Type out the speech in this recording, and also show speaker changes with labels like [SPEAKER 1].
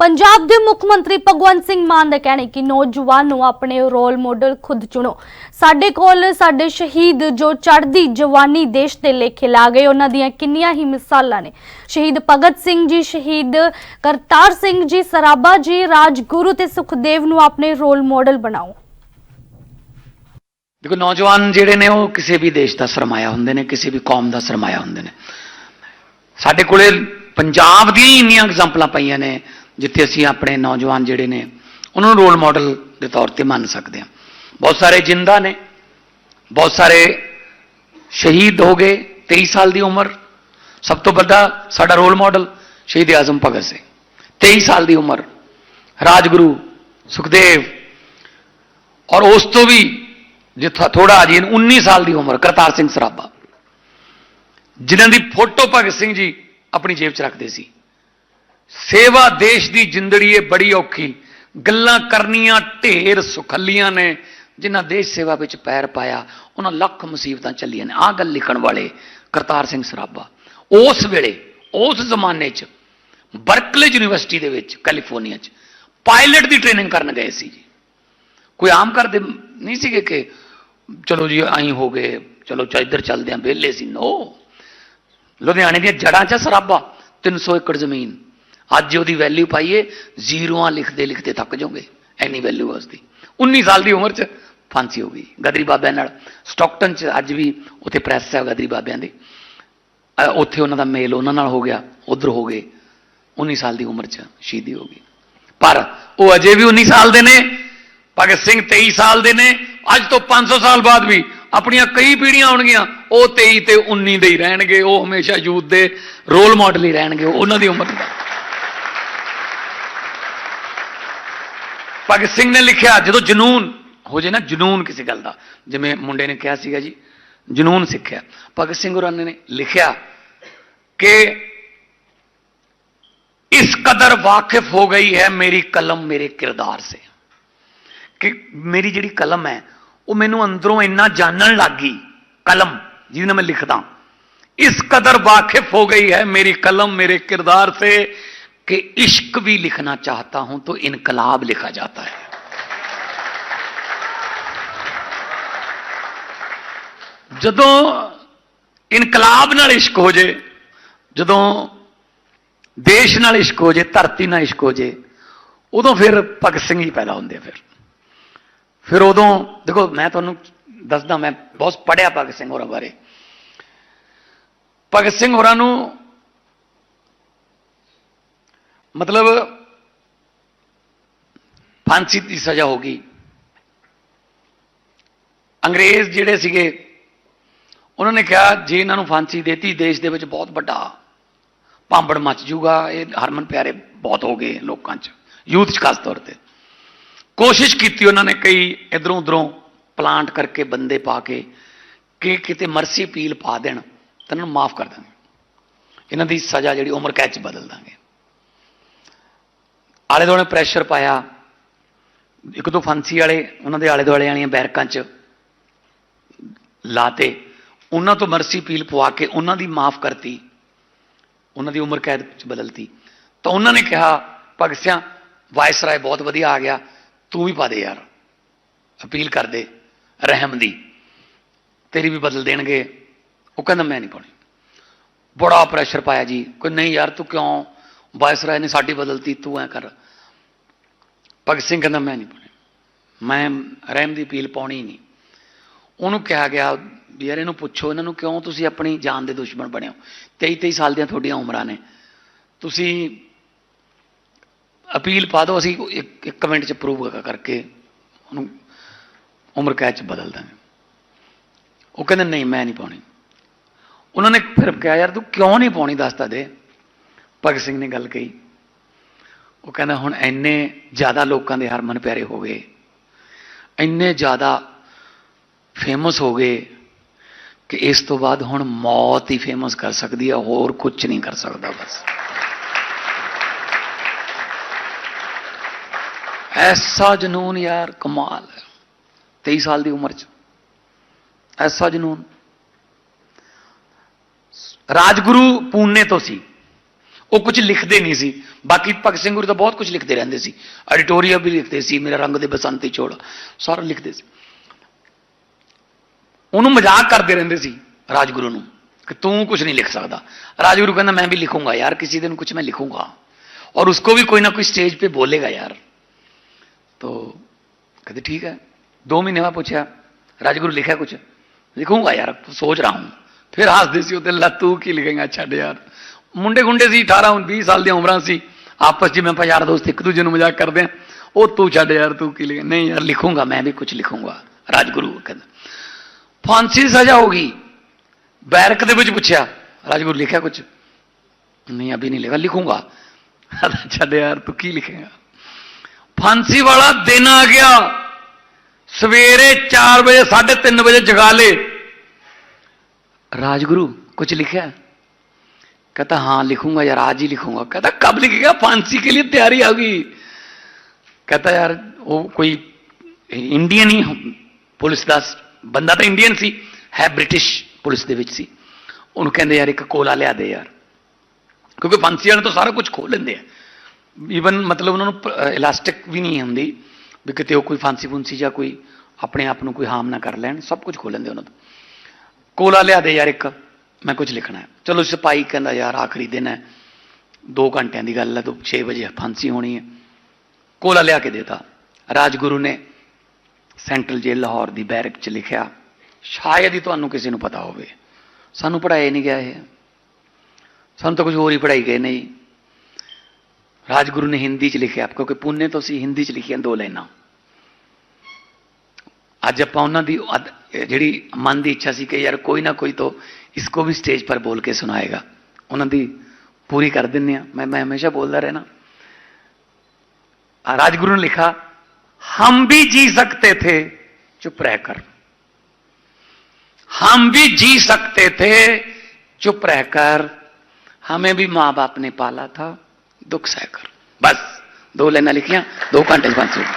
[SPEAKER 1] ਪੰਜਾਬ ਦੇ ਮੁੱਖ ਮੰਤਰੀ ਭਗਵੰਤ ਸਿੰਘ ਮਾਨ ਦਾ ਕਹਿਣਾ ਹੈ ਕਿ ਨੌਜਵਾਨ ਨੂੰ ਆਪਣੇ ਰੋਲ ਮਾਡਲ ਖੁਦ ਚੁਣੋ। ਸਾਡੇ ਕੋਲ ਸਾਡੇ ਸ਼ਹੀਦ ਜੋ ਚੜ੍ਹਦੀ ਜਵਾਨੀ ਦੇਸ਼ ਦੇ ਲੇਖੇ ਲਾ ਗਏ, ਉਹਨਾਂ ਦੀਆਂ ਕਿੰਨੀਆਂ ਹੀ ਮਿਸਾਲਾਂ ਨੇ। ਸ਼ਹੀਦ ਭਗਤ ਸਿੰਘ ਜੀ, ਸ਼ਹੀਦ ਕਰਤਾਰ ਸਿੰਘ ਜੀ, ਸਰਾਭਾ ਜੀ, ਰਾਜਗੁਰੂ ਤੇ ਸੁਖਦੇਵ ਨੂੰ ਆਪਣੇ ਰੋਲ ਮਾਡਲ ਬਣਾਓ।
[SPEAKER 2] ਦੇਖੋ, ਨੌਜਵਾਨ ਜਿਹੜੇ ਨੇ, ਉਹ ਕਿਸੇ ਵੀ ਦੇਸ਼ ਦਾ ਸਰਮਾਇਆ ਹੁੰਦੇ ਨੇ, ਕਿਸੇ ਵੀ ਕੌਮ ਦਾ ਸਰਮਾਇਆ ਹੁੰਦੇ ਨੇ। ਸਾਡੇ ਕੋਲੇ ਪੰਜਾਬ ਦੀਆਂ ਹੀ ਇੰਨੀਆਂ ਐਗਜ਼ਾਮਪਲਾਂ ਪਈਆਂ ਨੇ। ਜਿੱਥੇ ਅਸੀਂ ਆਪਣੇ ਨੌਜਵਾਨ ਜਿਹੜੇ ਨੇ, ਉਹਨਾਂ ਨੂੰ ਰੋਲ ਮਾਡਲ ਦੇ ਤੌਰ ਤੇ ਮੰਨ ਸਕਦੇ ਹਾਂ। ਬਹੁਤ ਸਾਰੇ ਜਿੰਦਾ ਨੇ, ਬਹੁਤ ਸਾਰੇ ਸ਼ਹੀਦ ਹੋ ਗਏ 23 ਸਾਲ ਦੀ ਉਮਰ। ਸਭ ਤੋਂ ਵੱਡਾ ਸਾਡਾ ਰੋਲ ਮਾਡਲ ਸ਼ਹੀਦ ਆਜ਼ਮ ਭਗਤ ਸਿੰਘ। 23 ਸਾਲ ਦੀ ਉਮਰ। ਰਾਜਗੁਰੂ ਸੁਖਦੇਵ। ਔਰ ਉਸ ਤੋਂ ਵੀ ਜਿੱਥਾ ਥੋੜਾ ਅਜੇ 19 ਸਾਲ ਦੀ ਉਮਰ, ਕਰਤਾਰ ਸਿੰਘ ਸਰਾਭਾ। ਜਿਨ੍ਹਾਂ ਦੀ ਫੋਟੋ ਭਗਤ ਸਿੰਘ ਜੀ ਆਪਣੀ ਜੇਬ 'ਚ ਰੱਖਦੇ ਸੀ। ਸੇਵਾ ਦੇਸ਼ ਦੀ ਜਿੰਦੜੀ ਇਹ ਬੜੀ ਔਖੀ। ਗੱਲਾਂ ਕਰਨੀਆਂ ਢੇਰ ਸੁਖੱਲੀਆਂ ਨੇ, ਜਿਨ੍ਹਾਂ ਦੇਸ਼ ਸੇਵਾ ਵਿੱਚ ਪੈਰ ਪਾਇਆ, ਉਹਨਾਂ ਲੱਖ ਮੁਸੀਬਤਾਂ ਚੱਲੀਆਂ ਨੇ। ਆਹ ਗੱਲ ਲਿਖਣ ਵਾਲੇ ਕਰਤਾਰ ਸਿੰਘ ਸਰਾਭਾ, ਉਸ ਵੇਲੇ, ਉਸ ਜ਼ਮਾਨੇ 'ਚ ਬਰਕਲੇ ਯੂਨੀਵਰਸਿਟੀ ਦੇ ਵਿੱਚ, ਕੈਲੀਫੋਰਨੀਆ 'ਚ, ਪਾਇਲਟ ਦੀ ਟ੍ਰੇਨਿੰਗ ਕਰਨ ਗਏ ਸੀ ਜੀ। ਕੋਈ ਆਮ ਕਰਦੇ ਨਹੀਂ ਸੀਗੇ ਕਿ, ਚਲੋ ਜੀ, ਆਈ ਹੋ ਗਏ, ਚਲੋ ਚਾ ਇੱਧਰ ਚੱਲਦੇ ਆਂ, ਵਿਹਲੇ ਸੀ। ਨੋ ਲੁਧਿਆਣੇ ਦੀਆਂ ਜੜਾਂ 'ਚ ਸਰਾਬਾ 300 ਏਕੜ ਜ਼ਮੀਨ। ਅੱਜ ਉਹਦੀ ਵੈਲਿਊ ਪਾਈਏ ਜ਼ੀਰੋਆਂ ਲਿਖਦੇ ਲਿਖਦੇ ਥੱਕ ਜਾਓਗੇ ਐਨੀ ਵੈਲਿਊ ਉਸਦੀ। 19 ਸਾਲ ਦੀ ਉਮਰ 'ਚ ਫਾਂਸੀ ਹੋ ਗਈ ਗਦਰੀ ਬਾਬਿਆਂ ਨਾਲ। ਸਟਾਕਟਨ 'ਚ ਅੱਜ ਵੀ ਉੱਥੇ ਪ੍ਰੈਸ ਹੈ ਗਦਰੀ ਬਾਬਿਆਂ ਦੀ। ਉੱਥੇ ਉਹਨਾਂ ਦਾ ਮੇਲ ਉਹਨਾਂ ਨਾਲ ਹੋ ਗਿਆ, ਉਧਰ ਹੋ ਗਏ। 19 ਸਾਲ ਦੀ ਉਮਰ 'ਚ ਸ਼ਹੀਦੀ ਹੋ ਗਈ। ਪਰ ਉਹ ਅਜੇ ਵੀ 19 ਸਾਲ ਦੇ ਨੇ, ਭਗਤ ਸਿੰਘ 23 ਸਾਲ ਦੇ ਨੇ, ਅੱਜ ਤੋਂ 500 ਸਾਲ ਬਾਅਦ ਵੀ ਆਪਣੀਆਂ ਕਈ ਪੀੜ੍ਹੀਆਂ ਆਉਣਗੀਆਂ, ਉਹ 23 ਤੇ 19 ਦੇ ਹੀ ਰਹਿਣਗੇ, ਉਹ ਹਮੇਸ਼ਾ ਯੂਥ ਦੇ ਰੋਲ ਮਾਡਲ ਹੀ ਰਹਿਣਗੇ, ਉਹ ਉਹਨਾਂ ਦੀ ਉਮਰ ਦਾ ਭਗਤ ਸਿੰਘ ਨੇ ਲਿਖਿਆ, ਜਦੋਂ ਜਨੂਨ, ਹੋ ਜੇ ਨਾ ਜਨੂਨ ਕਿਸੇ ਗੱਲ ਦਾ, ਜਿਵੇਂ ਮੁੰਡੇ ਨੇ ਕਿਹਾ ਸੀਗਾ ਜੀ, ਜਨੂਨ ਸਿੱਖਿਆ। ਭਗਤ ਸਿੰਘ ਹੋਰਾਂ ਨੇ ਲਿਖਿਆ ਕਿ ਇਸ ਕਦਰ ਵਾਕਿਫ ਹੋ ਗਈ ਹੈ ਮੇਰੀ ਕਲਮ ਮੇਰੇ ਕਿਰਦਾਰ ਸੇ। ਕਿ ਮੇਰੀ ਜਿਹੜੀ ਕਲਮ ਹੈ, ਉਹ ਮੈਨੂੰ ਅੰਦਰੋਂ ਇੰਨਾ ਜਾਣਨ ਲੱਗ ਗਈ, ਕਲਮ ਜਿਹਦੇ ਨਾਲ ਮੈਂ ਲਿਖਦਾ। ਇਸ ਕਦਰ ਵਾਕਿਫ ਹੋ ਗਈ ਹੈ ਮੇਰੀ ਕਲਮ ਮੇਰੇ ਕਿਰਦਾਰ ਸੇ कि इश्क भी लिखना चाहता हूं तो इनकलाब लिखा जाता है ਜਦੋਂ ਇਨਕਲਾਬ ਨਾਲ ਇਸ਼ਕ ਹੋ ਜੇ ਜਦੋਂ ਦੇਸ਼ ਨਾਲ ਇਸ਼ਕ ਹੋ ਜੇ ਧਰਤੀ ਨਾਲ ਇਸ਼ਕ ਹੋ ਜੇ ਉਦੋਂ ਫਿਰ ਭਗਤ ਸਿੰਘ ਹੀ ਪੈਦਾ ਹੁੰਦੇ ਆ ਫਿਰ ਫਿਰ ਉਦੋਂ ਦੇਖੋ ਮੈਂ ਤੁਹਾਨੂੰ ਦੱਸਦਾ ਮੈਂ ਬਹੁਤ ਪੜਿਆ ਭਗਤ ਸਿੰਘ ਹੋਰਾਂ ਬਾਰੇ ਭਗਤ ਸਿੰਘ ਹੋਰਾਂ ਨੂੰ ਮਤਲਬ ਫਾਂਸੀ ਦੀ ਸਜ਼ਾ ਹੋ ਗਈ। ਅੰਗਰੇਜ਼ ਜਿਹੜੇ ਸੀਗੇ, ਉਹਨਾਂ ਨੇ ਕਿਹਾ, ਜੇ ਇਹਨਾਂ ਨੂੰ ਫਾਂਸੀ ਦੇਤੀ, ਦੇਸ਼ ਦੇ ਵਿੱਚ ਬਹੁਤ ਵੱਡਾ ਭਾਂਬੜ ਮਚ ਜੂਗਾ। ਇਹ ਹਰਮਨ ਪਿਆਰੇ ਬਹੁਤ ਹੋ ਗਏ ਲੋਕਾਂ 'ਚ, ਯੂਥ 'ਚ ਖਾਸ ਤੌਰ ਤੇ। ਕੋਸ਼ਿਸ਼ ਕੀਤੀ ਉਹਨਾਂ ਨੇ ਕਈ ਇਧਰੋਂ ਉਧਰੋਂ ਪਲਾਂਟ ਕਰਕੇ ਬੰਦੇ ਪਾ ਕੇ, ਕਿ ਕਿਤੇ ਮਰਸੀ ਪੀਲ ਪਾ ਦੇਣ, ਤਾਂ ਇਹਨਾਂ ਨੂੰ ਮਾਫ ਕਰ ਦਾਂਗੇ ਇਹਨਾਂ ਦੀ ਸਜ਼ਾ ਜਿਹੜੀ ਉਮਰ ਕੈਦ 'ਚ ਬਦਲ ਦਾਂਗੇ। ਆਲੇ ਦੁਆਲੇ ਪ੍ਰੈਸ਼ਰ ਪਾਇਆ। ਇੱਕ ਦੋ ਫਾਂਸੀ ਵਾਲੇ, ਉਹਨਾਂ ਦੇ ਆਲੇ ਦੁਆਲੇ ਵਾਲੀਆਂ ਬੈਰਕਾਂ 'ਚ ਲਾਤੇ। ਉਹਨਾਂ ਤੋਂ ਮਰਸੀ ਪੀਲ ਪਵਾ ਕੇ ਉਹਨਾਂ ਦੀ ਮਾਫ ਕਰਤੀ। ਉਹਨਾਂ ਦੀ ਉਮਰ ਕੈਦ ਚ ਬਦਲਤੀ। ਤਾਂ ਉਹਨਾਂ ਨੇ ਕਿਹਾ, ਭਗਤ ਸਿੰਘ ਵਾਇਸਰਾਏ ਬਹੁਤ ਵਧੀਆ ਆ ਗਿਆ। ਤੂੰ ਵੀ ਪਾ ਦੇ ਯਾਰ। ਅਪੀਲ ਕਰ ਦੇ, ਰਹਿਮ ਦੀ। ਤੇਰੀ ਵੀ ਬਦਲ ਦੇਣਗੇ। ਉਹ ਕਹਿੰਦਾ, ਮੈਂ ਨਹੀਂ ਪਾਉਣੀ। ਬੜਾ ਪ੍ਰੈਸ਼ਰ ਪਾਇਆ ਜੀ। ਕੋਈ, ਨਹੀਂ ਯਾਰ, ਤੂੰ ਕਿਉਂ ਵਾਇਸਰਾਏ ਨੇ ਸਾਡੀ ਬਦਲਤੀ, ਤੂੰ ਐ ਕਰ। ਭਗਤ ਸਿੰਘ ਕਹਿੰਦਾ, ਮੈਂ ਨਹੀਂ ਪਾਉਣੀ। ਮੈਂ ਰਹਿਮ ਦੀ ਅਪੀਲ ਪਾਉਣੀ ਨਹੀਂ। ਉਹਨੂੰ ਕਿਹਾ ਗਿਆ ਵੀ ਯਾਰ ਇਹਨੂੰ ਪੁੱਛੋ, ਇਹਨਾਂ ਨੂੰ ਕਿਉਂ ਤੁਸੀਂ ਆਪਣੀ ਜਾਨ ਦੇ ਦੁਸ਼ਮਣ ਬਣੇ ਹੋ? 23 23 ਸਾਲ ਦੀਆਂ ਤੁਹਾਡੀਆਂ ਉਮਰਾਂ ਨੇ। ਤੁਸੀਂ ਅਪੀਲ ਪਾ ਦਿਓ, ਅਸੀਂ ਇੱਕ ਇੱਕ ਮਿੰਟ ਚ ਪ੍ਰੂਵ ਕਰਕੇ ਉਹਨੂੰ ਉਮਰ ਕੈਦ ਚ ਬਦਲ ਦਾਂਗੇ। ਉਹ ਕਹਿੰਦੇ, ਨਹੀਂ, ਮੈਂ ਨਹੀਂ ਪਾਉਣੀ। ਉਹਨਾਂ ਨੇ ਫਿਰ ਕਿਹਾ, ਯਾਰ ਤੂੰ ਕਿਉਂ ਨਹੀਂ ਪਾਉਣੀ? ਦੱਸਤਾ ਦੇ। ਭਗਤ ਸਿੰਘ ਨੇ ਗੱਲ ਕਹੀ। ਉਹ ਕਹਿੰਦਾ, ਹੁਣ ਇੰਨੇ ਜ਼ਿਆਦਾ ਲੋਕਾਂ ਦੇ ਹਰਮਨ ਪਿਆਰੇ ਹੋ ਗਏ, ਇੰਨੇ ਜ਼ਿਆਦਾ ਫੇਮਸ ਹੋ ਗਏ ਕਿ ਇਸ ਤੋਂ ਬਾਅਦ ਹੁਣ ਮੌਤ ਹੀ ਫੇਮਸ ਕਰ ਸਕਦੀ ਹੈ ਹੋਰ ਕੁਝ ਨਹੀਂ ਕਰ ਸਕਦਾ ਬਸ। ਐਸਾ ਜਨੂਨ ਯਾਰ, ਕਮਾਲ ਹੈ। 23 ਸਾਲ ਦੀ ਉਮਰ ਚ। ਐਸਾ ਜਨੂਨ। ਰਾਜਗੁਰੂ ਪੂਨੇ ਤੋਂ ਸੀ। ਉਹ ਕੁਝ ਲਿਖਦੇ ਨਹੀਂ ਸੀ ਬਾਕੀ ਭਗਤ ਸਿੰਘ ਗੁਰੂ ਤਾਂ ਬਹੁਤ ਕੁਝ ਲਿਖਦੇ ਰਹਿੰਦੇ ਸੀ ਐਡੀਟੋਰੀਅਲ ਵੀ ਲਿਖਦੇ ਸੀ ਮੇਰਾ ਰੰਗ ਦੇ ਬਸੰਤੀ ਚੋਲਾ ਸਾਰਾ ਲਿਖਦੇ ਸੀ ਉਹਨੂੰ ਮਜ਼ਾਕ ਕਰਦੇ ਰਹਿੰਦੇ ਸੀ ਰਾਜਗੁਰੂ ਨੂੰ ਕਿ ਤੂੰ ਕੁਝ ਨਹੀਂ ਲਿਖ ਸਕਦਾ ਰਾਜਗੁਰੂ ਕਹਿੰਦਾ ਮੈਂ ਵੀ ਲਿਖੂੰਗਾ ਯਾਰ ਕਿਸੇ ਦਿਨ ਕੁਝ ਮੈਂ ਲਿਖੂੰਗਾ और उसको भी कोई ना कोई स्टेज पे बोलेगा यार तो कहते ठीक है दो महीने बाद पूछा राजगुरु लिखा कुछ लिखूंगा यार सोच रहा हूं ਫਿਰ ਹੱਸਦੇ ਸੀ ਉਹਦੇ ਲਾ ਤੂੰ ਕੀ ਲਿਖੇਗਾ ਛੱਡ ਯਾਰ ਮੁੰਡੇ ਗੁੰਡੇ ਸੀ 18 20 ਸਾਲ ਦੀਆਂ ਉਮਰਾਂ ਸੀ। ਆਪਸ ਵਿੱਚ ਮੈਂ ਪਾ ਯਾਰ ਦੋਸਤ, ਇੱਕ ਦੂਜੇ ਨੂੰ ਮਜ਼ਾਕ ਕਰਦੇ ਆ। ਉਹ ਤੂੰ ਛੱਡ ਯਾਰ, ਤੂੰ ਕੀ ਲਿਖੇ? ਨਹੀਂ ਯਾਰ, ਲਿਖੂੰਗਾ, ਮੈਂ ਵੀ ਕੁਝ ਲਿਖੂੰਗਾ। ਰਾਜਗੁਰੂ ਕਹਿੰਦਾ। ਫਾਂਸੀ ਦੀ ਸਜ਼ਾ ਗਈ। ਬੈਰਕ ਦੇ ਵਿੱਚ ਪੁੱਛਿਆ, ਰਾਜਗੁਰੂ ਲਿਖਿਆ ਕੁਝ ਨਹੀਂ, ਅਭੀ ਨਹੀਂ ਲਿਖਾ ਲਿਖੂੰਗਾ। ਛੱਡ ਯਾਰ, ਤੂੰ ਕੀ ਲਿਖੇਗਾ? ਫਾਂਸੀ ਵਾਲਾ ਦਿਨ ਆ ਗਿਆ। ਸਵੇਰੇ 4 ਵਜੇ 3:30 ਵਜੇ ਜਗਾ ਜਗਾਲੇ ਰਾਜਗੁਰੂ ਕੁਝ ਲਿਖਿਆ? कहता हाँ लिखूंगा यार आज ही लिखूंगा कहता कब लिखेगा फांसी के लिए तैयारी आ गई कहता यार वो कोई इंडियन ही ਪੁਲਿਸ ਦਾ ਬੰਦਾ ਤਾਂ ਇੰਡੀਅਨ ਸੀ ਹੈ ਬ੍ਰਿਟਿਸ਼ ਪੁਲਿਸ ਦੇ ਵਿੱਚ ਸੀ ਉਹਨੂੰ ਕਹਿੰਦੇ ਯਾਰ ਇੱਕ ਕੋਲਾ ਲਿਆ ਦੇ ਯਾਰ ਕਿਉਂਕਿ ਫਾਂਸੀ ਵਾਲੇ ਤਾਂ ਸਾਰਾ ਕੁਝ ਖੋਲ ਲੈਂਦੇ ਆ ਈਵਨ ਮਤਲਬ ਉਹਨਾਂ ਨੂੰ ਇਲਾਸਟਿਕ ਵੀ ਨਹੀਂ ਹੁੰਦੀ ਵੀ ਕਿਤੇ ਉਹ ਕੋਈ ਫਾਂਸੀ ਫੁੰਸੀ ਜਾਂ ਕੋਈ ਆਪਣੇ ਆਪ ਨੂੰ ਕੋਈ ਹਾਰਮ ਨਾ ਕਰ ਲੈਣ ਸਭ ਕੁਝ ਖੋਲ ਲੈਂਦੇ ਉਹਨਾਂ ਤੋਂ ਕੋਲਾ ਲਿਆ ਦੇ ਯਾਰ ਇੱਕ ਮੈਂ ਕੁਝ ਲਿਖਣਾ ਹੈ ਚਲੋ ਸਿਪਾਹੀ ਕਹਿੰਦਾ, ਯਾਰ ਆਖਰੀ ਦਿਨ ਹੈ। 2 ਘੰਟਿਆਂ ਦੀ ਗੱਲ ਹੈ ਤੋਂ 6 ਵਜੇ ਫਾਂਸੀ ਹੋਣੀ ਹੈ। ਕੋਲਾ ਲਿਆ ਕੇ ਦੇਤਾ। ਰਾਜਗੁਰੂ ਨੇ ਸੈਂਟਰਲ ਜੇਲ੍ਹ ਲਾਹੌਰ ਦੀ ਬੈਰਕ 'ਚ ਲਿਖਿਆ, ਸ਼ਾਇਦ ਹੀ ਤੁਹਾਨੂੰ ਕਿਸੇ ਨੂੰ ਪਤਾ ਹੋਵੇ। ਸਾਨੂੰ ਪੜਾਇਆ ਨਹੀਂ ਗਿਆ ਇਹ। ਸਾਨੂੰ ਤਾਂ ਕੁਝ ਹੋਰ ਹੀ ਪੜਾਈ ਗਏ ਨਹੀਂ ਰਾਜਗੁਰੂ ਨੇ ਹਿੰਦੀ 'ਚ ਲਿਖਿਆ, ਕਿਉਂਕਿ ਪੁੰਨੇ ਤੋਂ ਸੀ ਹਿੰਦੀ 'ਚ ਲਿਖੀਆਂ ਦੋ ਲਾਈਨਾਂ। ਅੱਜ ਆਪਾਂ ਉਹਨਾਂ ਦੀ ਅਦ- ਜਿਹੜੀ ਮਨ ਦੀ ਇੱਛਾ ਸੀ ਕਿ ਯਾਰ ਕੋਈ ਨਾ ਕੋਈ ਤੋਂ ਇਸਕੋ ਵੀ ਸਟੇਜ ਪਰ ਬੋਲ ਕੇ ਸੁਣਾਏਗਾ ਉਹਨਾਂ ਦੀ ਪੂਰੀ ਕਰ ਦਿੰਨੇ ਆ ਮੈਂ ਮੈਂ ਹਮੇਸ਼ਾ ਬੋਲਦਾ ਰਹਿਣਾ ਆ ਰਾਜਗੁਰੂ ਨੇ ਲਿਖਾ हम भी जी सकते थे चुप रहकर हम भी जी सकते थे चुप रहकर हमें भी मां बाप ने पाला था दुख सहकर बस दो लाइना लिखियां दो घंटे से बंद हो गई